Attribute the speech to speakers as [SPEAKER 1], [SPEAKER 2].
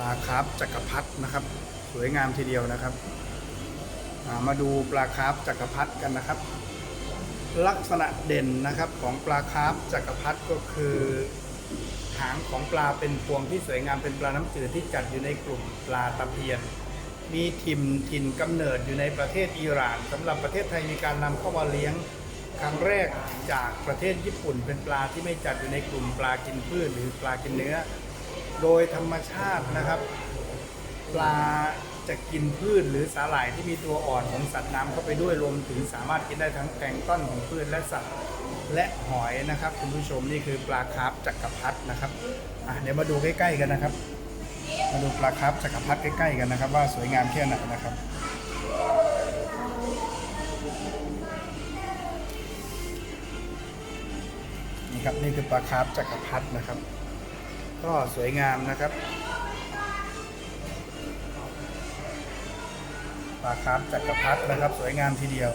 [SPEAKER 1] ลาคาร์ฟจักรพรรดินะครับ สวยงามทีเดียวนะครับามาดูปลาคาร์ฟจักรพรรดิกันนะครับ ลักษณะเด่นนะครับของปลาคาร์ฟจักรพรรดิก็คือหางของปลาเป็นพวงที่สวยงามเป็นปลาน้ำจืดที่จัดอยู่ในกลุ่มปลาตะเพียน มีถิ่นถิ่นกำเนิดอยู่ในประเทศอิหร่านสำหรับประเทศไทยมีการนำเข้ามาเลี้ยงครั้งแรกจากประเทศญี่ปุ่นเป็นปลาที่ไม่จัดอยู่ในกลุ่มปลากินพืชหรือปลากินเนื้อ โดยธรรมชาตินะครับ ปลาจะกินพืชหรือสาหร่ายที่มีตัวอ่อนของสัตว์น้ำเข้าไปด้วยรวมถึงสามารถกินได้ทั้งแกงต้นของพืชและสัตว์และหอยนะครับ คุณผู้ชมนี่คือปลาคาร์ฟจักรพรรดินะครับอะเดี๋ยวมาดูใกล้ๆกันนะครับ มาดูปลาคาร์ฟจักรพรรดิใกล้ๆกันนะครับ ว่าสวยงามแค่ไหนนะครับนี่ครับนี่คือปลาคาร์ฟจักรพรรดินะครับ ก็สวยงามนะครับปลาคาร์ฟจักรพรรดินะครับ สวยงามทีเดียว